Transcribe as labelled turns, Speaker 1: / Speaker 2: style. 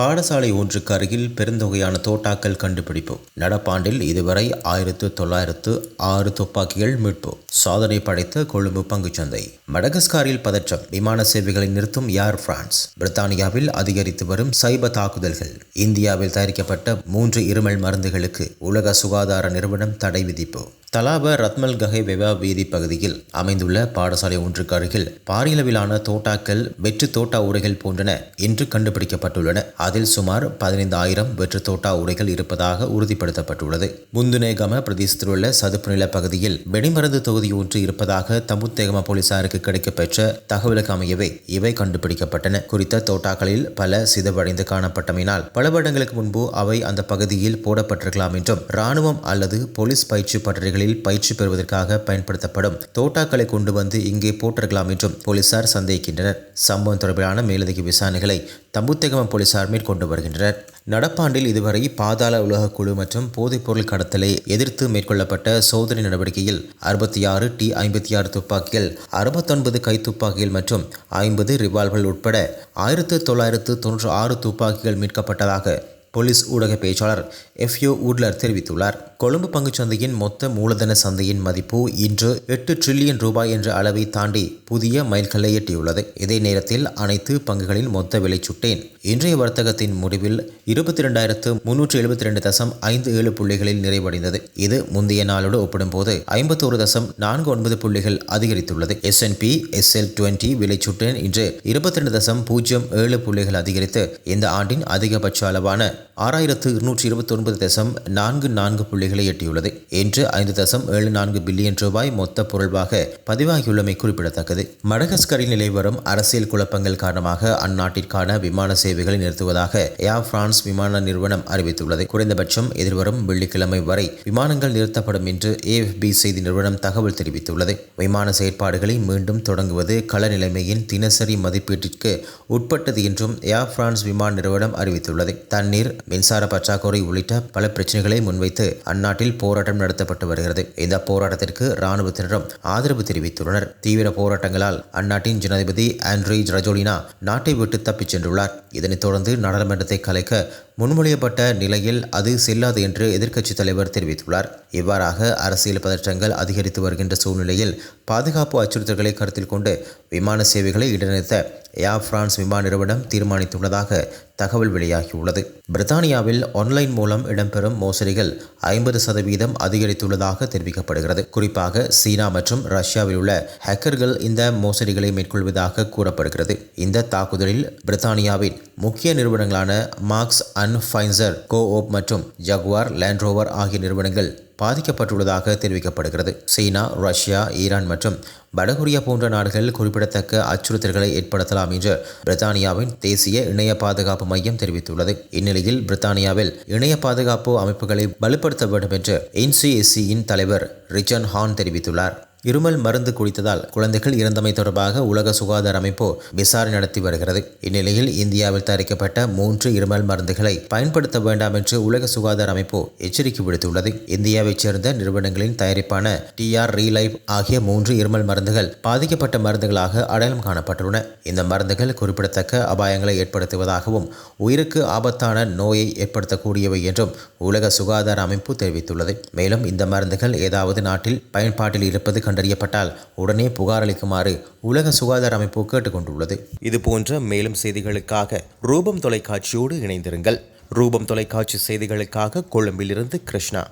Speaker 1: பாடசாலை ஒன்றுக்கு அருகில் பெருந்தொகையான தோட்டாக்கள் கண்டுபிடிப்பு. நடப்பாண்டில் இதுவரை ஆயிரத்து தொள்ளாயிரத்து ஆறு துப்பாக்கிகள் மீட்பு. சாதனை படைத்த கொழும்பு பங்குச்சந்தை. மடகஸ்காரில் பதற்றம். விமான சேவைகளை நிறுத்தும் ஏர் பிரான்ஸ். பிரித்தானியாவில் அதிகரித்து வரும் சைப தாக்குதல்கள். இந்தியாவில் தயாரிக்கப்பட்ட மூன்று இருமல் மருந்துகளுக்கு உலக சுகாதார நிறுவனம் தடை விதிப்பு. தலாப ரத்மல் கஹை வெவா வீதி பகுதியில் அமைந்துள்ள பாடசாலை ஒன்றுக்கு அருகில் பாரியளவிலான தோட்டாக்கள் வெற்று தோட்டா உரைகள் போன்றன இன்று கண்டுபிடிக்கப்பட்டுள்ளன. அதில் சுமார் பதினைந்து ஆயிரம் வெற்று தோட்டா உரைகள் இருப்பதாக உறுதிப்படுத்தப்பட்டுள்ளது. முந்துநேகம பிரதேசத்திலுள்ள சதுப்பு நில பகுதியில் வெடிமருந்து தொகுதி ஒன்று இருப்பதாக தமுத்தேகம போலீசாருக்கு கிடைக்கப்பெற்ற தகவலுக்கு அமையவே இவை கண்டுபிடிக்கப்பட்டன. குறித்த தோட்டாக்களில் பல சிதவடைந்து காணப்பட்டமையினால் பல வருடங்களுக்கு முன்பு அவை அந்த பகுதியில் போடப்பட்டிருக்கலாம் என்றும் இராணுவம் அல்லது போலீஸ் பயிற்சி பட்டறைகளில் பயிற்சி பெறுவதற்காக பயன்படுத்தப்படும் தோட்டாக்களை கொண்டு வந்து இங்கே போட்டிருக்கலாம் என்றும் போலீசார் சந்தேகிக்கின்றனர். சம்பவம் தொடர்பிலான மேலதிக விசாரணைகளை தம்புத்தேகம போலீசார் மேற்கொண்டு வருகின்றனர். நடப்பாண்டில் இதுவரை பாதாள உலக குழு மற்றும் போதைப்பொருள் கடத்தலை எதிர்த்து மேற்கொள்ளப்பட்ட சோதனை நடவடிக்கையில் அறுபத்தி ஆறு டி ஐம்பத்தி ஆறு துப்பாக்கிகள் அறுபத்தொன்பது கைத்துப்பாக்கிகள் மற்றும் ஐம்பது ரிவால்வர்கள் உட்பட ஆயிரத்து தொள்ளாயிரத்து தொன்னூற்றி ஆறு துப்பாக்கிகள் மீட்கப்பட்டதாக போலீஸ் ஊடக பேச்சாளர் எஃப்யூ ஊட்லர் தெரிவித்துள்ளார். கொழும்பு பங்குச்சந்தையின் மொத்த மூலதன சந்தையின் மதிப்பு இன்று எட்டு ட்ரில்லியன் ரூபாய் என்ற அளவை தாண்டி புதிய மைல்கல்லை எட்டியுள்ளது. இதே நேரத்தில் அனைத்து பங்குகளின் மொத்த விலை சுட்டேன். இன்றைய வர்த்தகத்தின் முடிவில் இருபத்தி ரெண்டாயிரத்து முன்னூற்றி எழுபத்தி ரெண்டு தசம் ஐந்து ஏழு புள்ளிகளில் நிறைவடைந்தது. இது முந்தைய நாளோடு ஒப்பிடும்போது ஐம்பத்தோரு தசம் நான்கு ஒன்பது புள்ளிகள் அதிகரித்துள்ளது. எஸ்என்பி எஸ்எல் டுவெண்ட்டி விலை சுட்டேன் இன்று இருபத்தி ரெண்டு தசம் பூஜ்ஜியம் ஏழு புள்ளிகள் அதிகரித்து இந்த ஆண்டின் அதிகபட்ச அளவான ஆறாயிரத்து இருநூற்றி இருபத்தி ஒன்பது தசம் நான்கு நான்கு புள்ளிகளை எட்டியுள்ளது. இன்று ஐந்து தசம் ஏழு நான்கு பில்லியன் ரூபாய் மொத்த பொருள்வாக பதிவாகியுள்ளமை குறிப்பிடத்தக்கது. மடகஸ்கரில் நிலை வரும் அரசியல் குழப்பங்கள் காரணமாக அந்நாட்டிற்கான விமான சேவைகளை நிறுத்துவதாக ஏர் பிரான்ஸ் விமான நிறுவனம் அறிவித்துள்ளது. குறைந்தபட்சம் எதிர்வரும் வெள்ளிக்கிழமை வரை விமானங்கள் நிறுத்தப்படும் என்று ஏஎஃப்பி செய்தி நிறுவனம் தகவல் தெரிவித்துள்ளது. விமான செயற்பாடுகளை மீண்டும் தொடங்குவது கள நிலைமையின் தினசரி மதிப்பீட்டிற்கு உட்பட்டது என்றும் ஏர் பிரான்ஸ் விமான நிறுவனம் அறிவித்துள்ளது. தண்ணீர் மின்சார பற்றாக்குறை உள்ளிட்ட பல பிரச்சனைகளை முன்வைத்து அந்நாட்டில் போராட்டம் நடத்தப்பட்டு வருகிறது. இந்த போராட்டத்திற்கு இராணுவத்தினரும் ஆதரவு தெரிவித்துள்ளனர். தீவிர போராட்டங்களால் அந்நாட்டின் ஜனாதிபதி ஆண்ட்ரி ரஜோலினா நாட்டை விட்டு தப்பிச் சென்றுள்ளார். இதனைத் தொடர்ந்து நாடாளுமன்றத்தை கலைக்க முன்மொழியப்பட்ட நிலையில் அது செல்லாது என்று எதிர்க்கட்சித் தலைவர் தெரிவித்துள்ளார். இவ்வாறாக அரசியல் பதற்றங்கள் அதிகரித்து வருகின்ற சூழ்நிலையில் பாதுகாப்பு அச்சுறுத்தல்களை கருத்தில் கொண்டு விமான சேவைகளை இடைநிறுத்த ஏர் பிரான்ஸ் விமான நிறுவனம் தீர்மானித்துள்ளதாக தகவல் வெளியாகியுள்ளது. பிரித்தானியாவில் ஆன்லைன் மூலம் இடம்பெறும் மோசடிகள் ஐம்பது சதவீதம் அதிகரித்துள்ளதாக தெரிவிக்கப்படுகிறது. குறிப்பாக சீனா மற்றும் ரஷ்யாவில் உள்ள ஹேக்கர்கள் இந்த மோசடிகளை மேற்கொள்வதாக கூறப்படுகிறது. இந்த தாக்குதலில் பிரித்தானியாவின் முக்கிய நிறுவனங்களான மார்க்ஸ் அண்ட் ஃபைன்சர் கோ ஓப் மற்றும் ஜகுவார் லேண்ட்ரோவர் ஆகிய நிறுவனங்கள் பாதிக்கப்பட்டுள்ளதாக தெரிவிக்கப்படுகிறது. சீனா ரஷ்யா ஈரான் மற்றும் வடகொரியா போன்ற நாடுகள் குறிப்பிடத்தக்க அச்சுறுத்தல்களை ஏற்படுத்தலாம் என்று பிரித்தானியாவின் தேசிய இணைய பாதுகாப்பு மையம் தெரிவித்துள்ளது. இந்நிலையில் பிரித்தானியாவில் இணைய பாதுகாப்பு அமைப்புகளை வலுப்படுத்த வேண்டும் என்று என்சிஎஸ்சியின் தலைவர் ரிச்சன் ஹான் தெரிவித்துள்ளார். இருமல் மருந்து குடித்ததால் குழந்தைகள் இறந்தமை தொடர்பாக உலக சுகாதார அமைப்பு விசாரணை நடத்தி வருகிறது. இந்நிலையில் இந்தியாவில் தயாரிக்கப்பட்ட மூன்று இருமல் மருந்துகளை பயன்படுத்த வேண்டாம் என்று உலக சுகாதார அமைப்பு எச்சரிக்கை விடுத்துள்ளது. இந்தியாவைச் சேர்ந்த நிறுவனங்களின் தயாரிப்பான டிஆர் ரீலைஃப் ஆகிய மூன்று இருமல் மருந்துகள் பாதிக்கப்பட்ட மருந்துகளாக அடையாளம் காணப்பட்டுள்ளன. இந்த மருந்துகள் குறிப்பிடத்தக்க அபாயங்களை ஏற்படுத்துவதாகவும் உயிருக்கு ஆபத்தான நோயை ஏற்படுத்தக்கூடியவை என்றும் உலக சுகாதார அமைப்பு தெரிவித்துள்ளது. மேலும் இந்த மருந்துகள் ஏதாவது நாட்டில் பயன்பாட்டில் இருப்பது கண்டறியப்பட்டால் உடனே புகார் அளிக்குமாறு உலக சுகாதார அமைப்பு கேட்டுக்கொண்டுள்ளது. இது போன்ற மேலும் செய்திகளுக்காக ரூபம் தொலைக்காட்சியோடு இணைந்திருங்கள். ரூபம் தொலைக்காட்சி செய்திகளுக்காக கொழும்பிலிருந்து கிருஷ்ணா.